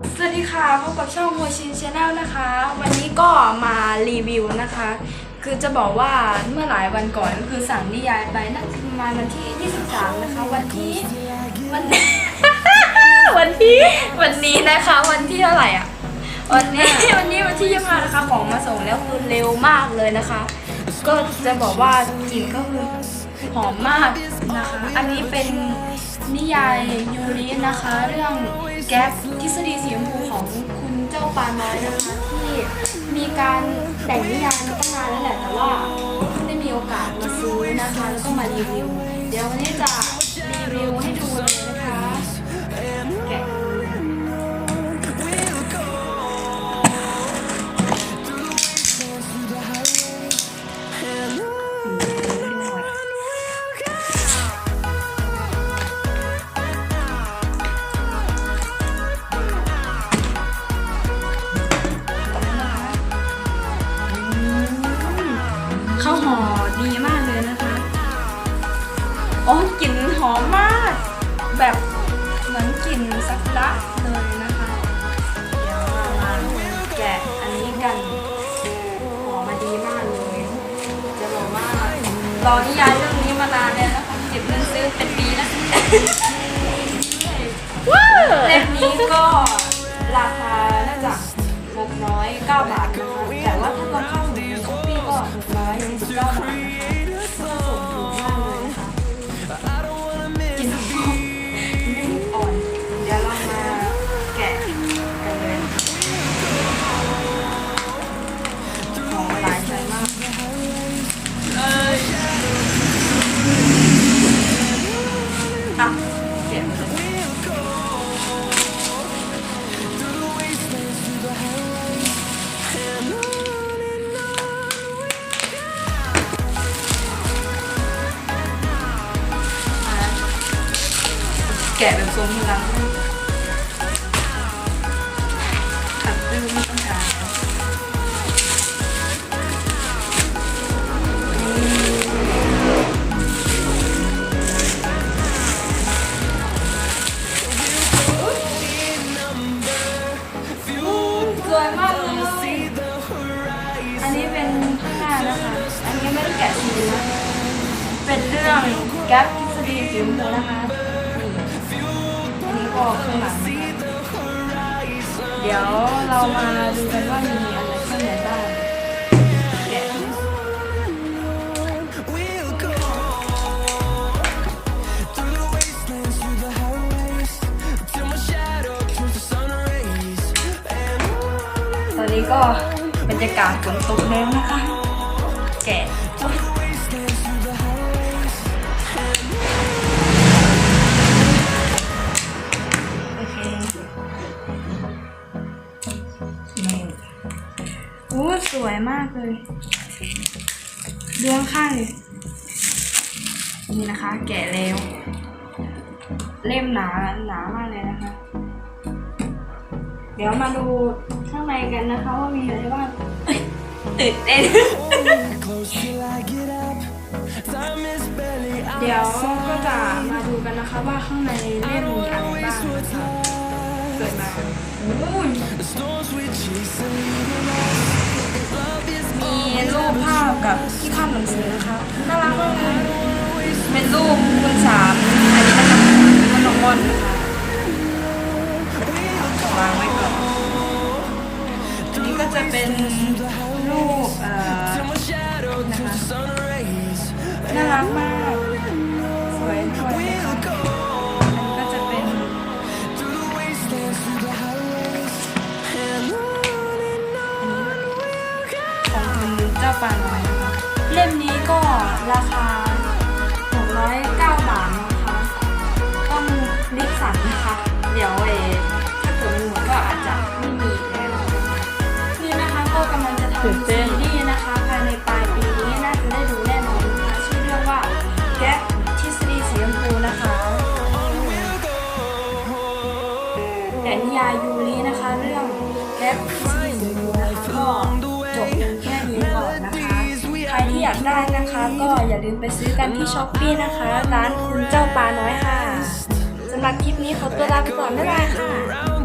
สวัสดีค่ะพบกับช่องโมชินชาแนลนะคะ วันนี้ก็มารีวิวนะคะ คือจะบอกว่าเมื่อหลายวันก่อนก็คือสั่งนิยายไปน่าจะประมาณวันที่ 23 นะคะ วันที่วันวันที่วันนี้นะคะ วันที่เท่าไหร่อะวันนี้วันนี้วันที่ยี่ห้านะคะของมาส่งแล้วคือเร็วมากเลยนะคะ ก็จะบอกว่ากลิ่นก็คือหอมมากนะคะ อันนี้เป็น นิยายยูรินะคะ เรื่องแก๊ปทฤษฎีสีชมพูของคุณเจ้าปาน้อยนะคะ ที่มีการแต่งนิยายมาตั้งนานแล้วแหละแต่ว่าได้มีโอกาสมาซื้อนะคะ แล้วก็มารีวิว เดี๋ยววันนี้จะรีวิวให้ มมาก แบบเหมือนกลิ่นซากุระเลยนะคะ เดี๋ยวเรามาแกะอันนี้กันหอมมาดีมากเลย จะบอกว่ารอนิยายเรื่องนี้มานานแล้วนะคะเก็บเงินซื้อเป็นปีแล้ว แกะแบบทรงพลังขัดตื้อไม่ต้องการสวยมากเลย อันนี้เป็นข้างหน้านะคะ อันนี้ไม่ได้แกะสีนะ เป็นเรื่องแก๊ปทฤษฎีสีชมพูนะคะ ก็ข้างหลังนะคเดี๋ยวเรามาดูกันว่ามีอะไรข้างในบ้างตอนนี้ก็บรรยากาศฝนตกแล้วนะคะ แกะ มากเลยดวงข้างเลยนี่นะคะ แกะแล้ว เล่มหนาหนามากเลยนะคะ เดี๋ยวมาดูข้างในกันนะคะว่ามีอะไรบ้างตื่นเต้นเดี๋ยวก็จะมาดูกันนะคะว่าข้างในเล่มมีอะไรบ้างนะคะเปิดมาอุ้ย กับที่ข้ามหนังสือนะคะน่ารักมากเลยเป็นรูปคุณสามอันนี้นะคะเป็นน้องมอนนะคะวางไว้ก่อนอันนี้ก็จะเป็นรูปเอ่อนะคะน่ารักมาก สวยด้วยนะคะอันก็จะเป็นของคุณเจ้าปาน้อย เล่มนี้ก็ราคา 609 บาทนะคะต้องรีบสั่งนะคะ เดี๋ยวเอถ้าเกิดมันหมดก็อาจจะไม่มีแล้วนะคะนี่นะคะก็กำลังจะทำซีรีส์นะคะ ภายในปลายปีนี้น่าจะได้ดูแน่นอนนะคะชื่อเรื่องว่าแก๊ปทฤษฎีสีชมพูนะคะแต่นิยายยูรินะคะ เรื่องแก๊ปทฤษฎีสีชมพูนะคะก็ ได้นะคะ ก็อย่าลืมไปซื้อกันที่ช้อปปี้นะคะ ร้านคุณเจ้าปลาน้อยค่ะสำหรับคลิปนี้ขอตัวลาไปก่อนบ๊ายบายค่ะ